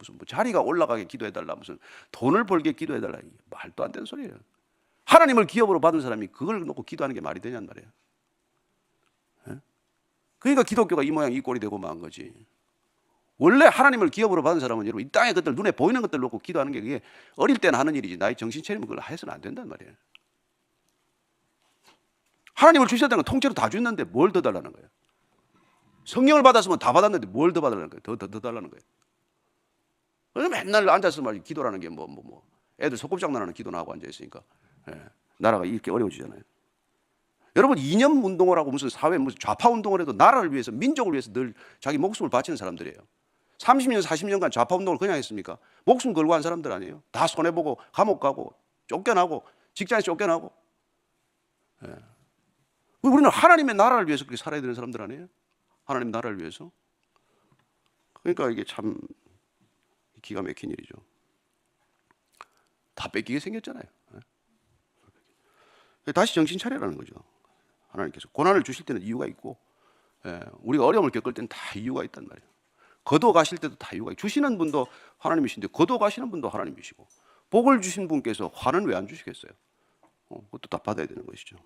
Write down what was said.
무슨 뭐 자리가 올라가게 기도해달라 무슨 돈을 벌게 기도해달라 말도 안 되는 소리예요. 하나님을 기업으로 받은 사람이 그걸 놓고 기도하는 게 말이 되냔 말이에요. 예? 그러니까 기독교가 이 모양 이 꼴이 되고 만 거지. 원래 하나님을 기업으로 받은 사람은 여러분 이 땅의 것들 눈에 보이는 것들 놓고 기도하는 게 그게 어릴 때는 하는 일이지 나이 정신 차리면 그걸 해서는 안 된단 말이에요. 하나님을 주셨다는 건 통째로 다 줬는데 뭘 더 달라는 거예요? 성령을 받았으면 다 받았는데 뭘 더 받으라는 거예요? 더, 더, 더 달라는 거예요. 맨날 앉아서 말이 기도라는 게 뭐, 뭐, 뭐. 애들 소꿉장난하는 기도 나 하고 앉아있으니까. 예. 나라가 이렇게 어려워지잖아요. 여러분, 이념 운동을 하고 무슨 사회, 무슨 좌파 운동을 해도 나라를 위해서, 민족을 위해서 늘 자기 목숨을 바치는 사람들이에요. 30년, 40년간 좌파 운동을 그냥 했습니까? 목숨 걸고 한 사람들 아니에요? 다 손해보고, 감옥 가고, 쫓겨나고, 직장에 쫓겨나고. 예. 우리는 하나님의 나라를 위해서 그렇게 살아야 되는 사람들 아니에요? 하나님 나라를 위해서. 그러니까 이게 참 기가 막힌 일이죠. 다 뺏기게 생겼잖아요. 예. 다시 정신 차려라는 거죠. 하나님께서 고난을 주실 때는 이유가 있고, 예, 우리가 어려움을 겪을 때는 다 이유가 있단 말이에요. 거둬 가실 때도 다 이유가 있고, 주시는 분도 하나님이신데 거둬 가시는 분도 하나님이시고, 복을 주신 분께서 화는 왜 안 주시겠어요? 어, 그것도 다 받아야 되는 것이죠.